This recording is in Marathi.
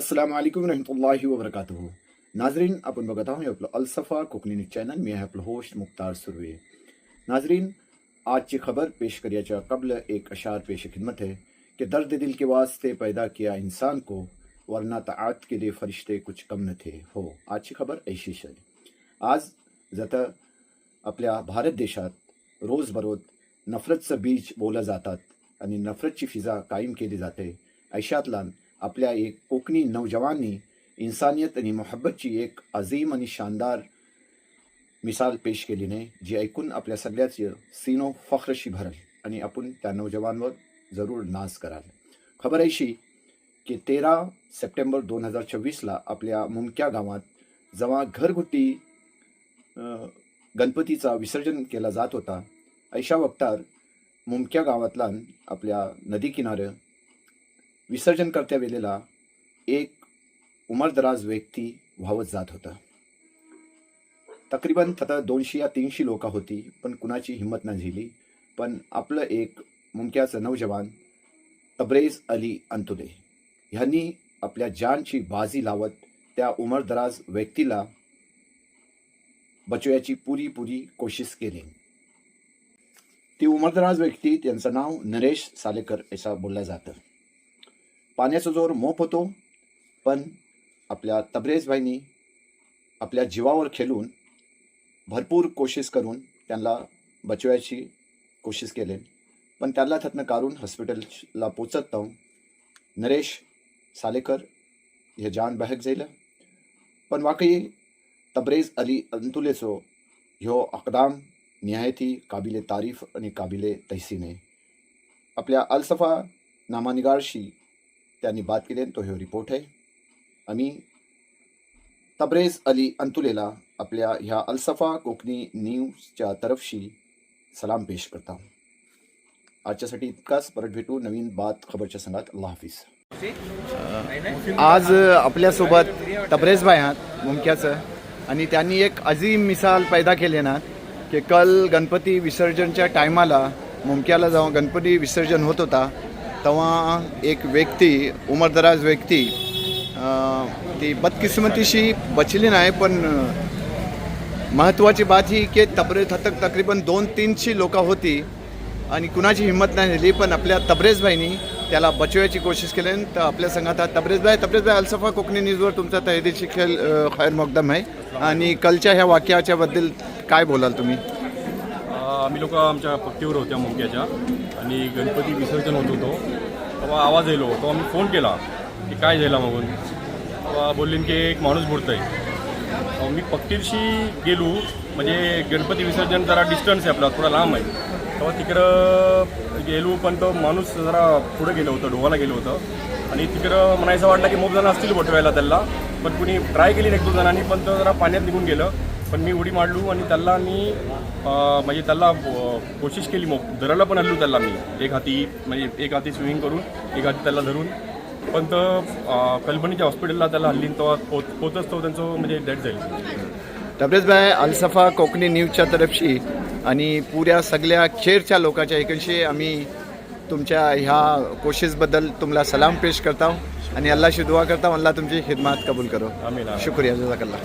अस्सलाम वालेकुम रहमतुल्लाहि व बरकातुहू नाजरीन आपण बघत आहोत आपलं अलसफा कोकणी न्यूज चॅनल मी आहे आपलं होस्ट मुख्तार सुरवे नाजरीन आज की खबर पेश करियाचा कबल एक अशार पेश खिदमत है कि दर्द दिल के वास्ते पैदा किया इंसान को वरना ताआत के लिए फरिश्ते कुछ कम न थे हो आजची खबर ऐशीच आहे आज जत आपल्या भारत देशात रोज बरोज नफरतचं बीज बोलं जातात आणि नफरतची फिजा कायम केली जाते ऐशातलान आपल्या एक कोकणी नौजवानी इन्सानियत आणि मोहब्बतची एक अजीम आणि शानदार मिसाल पेश केली नाही जी ऐकून आपल्या सगळ्याचं सीनो फख्रशी भरल आणि आपण त्या नौजवानवर जरूर नाज कराल. खबर अशी की तेरा सप्टेंबर दोन हजार चोवीसला आपल्या मुमक्या गावात जेव्हा घरगुती गणपतीचा विसर्जन केला जात होता ऐशा वक्तार मुमक्या गावातला आपल्या नदी किनारं विसर्जन करत्या वेळेला एक उमरदराज व्यक्ती व्हावत जात होता. तकरीबन आता दोनशे या तीनशे लोक होती पण कुणाची हिंमत नाही झाली. पण आपलं एक मुमक्याचं नौजवान तब्रेज अली अंतुले ह्यांनी आपल्या जानची बाजी लावत त्या उमरदराज व्यक्तीला बचवायची पुरी पुरी कोशिश केली. ती उमरदराज व्यक्ती त्यांचं नाव नरेश सालेकर असं बोललं जातं. पाण्याचा जोर मोप होतो पण आपल्या तबरेजबाईंनी आपल्या जीवावर खेळून भरपूर कोशिश करून त्यांना बचवायची कोशिश केली. पण त्याला त्यातनं काढून हॉस्पिटलला पोचत जाऊन नरेश सालेकर हे जान बहक जाईल पण वाकई तबरेज अली अंतुलेचो ह्यो अकदाम निहायती काबिले तारीफ आणि काबिले तहसीने. आपल्या अलसफा नामानिगारशी त्यांनी बात केली आणि तो हे रिपोर्ट आहे. आम्ही तब्रेज अली अंतुलेला आपल्या ह्या अलसफा कोकणी न्यूजच्या तरफशी सलाम पेश करता आजच्यासाठी इतकाच. परत भेटू नवीन बात खबरच्या संघात. अल्लाह हाफिज. आज आपल्यासोबत तबरेजबाई आहात मुमक्याचं. आणि त्यांनी एक अजीम मिसाल पैदा केली ना की कल गणपती विसर्जनच्या टायमाला मुमक्याला जाऊन गणपती विसर्जन होत होता. तेव्हा एक व्यक्ती उमरदराज व्यक्ती ती बदकिस्मतीशी बचली नाही पण महत्त्वाची बात ही की तबरे थतक तकरीबन दोन तीनशी लोक होती आणि कुणाची हिंमत नाही झाली पण आपल्या तबरेजबाईंनी त्याला बचवायची कोशिश केली तर आपल्या संघात आज तबरेजबाई तबरेजबाई अलसफा कोकणी न्यूजवर तुमचा तहेदीची खेळ खैर मुकदम आहे. आणि कलच्या ह्या वाक्याच्याबद्दल काय बोलाल तुम्ही? आम्ही लोक आमच्या पट्टीवर होत्या मुंक्याच्या आणि गणपती विसर्जन होत होतो. तेव्हा आवाज येलो तेव्हा आम्ही फोन केला की काय झाला मग तेव्हा बोललीन की एक माणूस बुडतंय. आहे मी पक्तीरशी गेलो. म्हणजे गणपती विसर्जन जरा डिस्टन्स आहे आपला थोडा लांब आहे. तेव्हा तिकडं गेलो पण तो माणूस जरा पुढे गेलं होतं डोवाला गेलो होतं. आणि तिकडं म्हणायचं वाटलं की मोप जण असतील बटवायला त्याला. पण कुणी ट्राय केली एक दोन जणांनी पण तो जरा पाण्यात निघून गेलं. पण मी उडी मारलो आणि त्याला मी म्हणजे त्याला कोशिश केली मग. धरायला पण आणलो त्याला मी. एक हाती म्हणजे एक हाती स्विमिंग करून एक हाती त्याला धरून. पण तो अं, कलबणीच्या हॉस्पिटलला त्याला हल्ली तेव्हा पोच पोचच तो त्यांचं म्हणजे डेथ जाईल तबरेजबाई अलसफा कोकणी न्यूजच्या तरफशी आणि पुऱ्या सगळ्या खेरच्या लोकांच्या एकंशी आम्ही तुमच्या ह्या कोशिशबद्दल तुम्हाला सलाम पेश करता आणि अल्लाशी दुआ करता अल्लाह तुमची खिदमत कबूल करो. आम्ही शुक्रिया जजाकल्ला.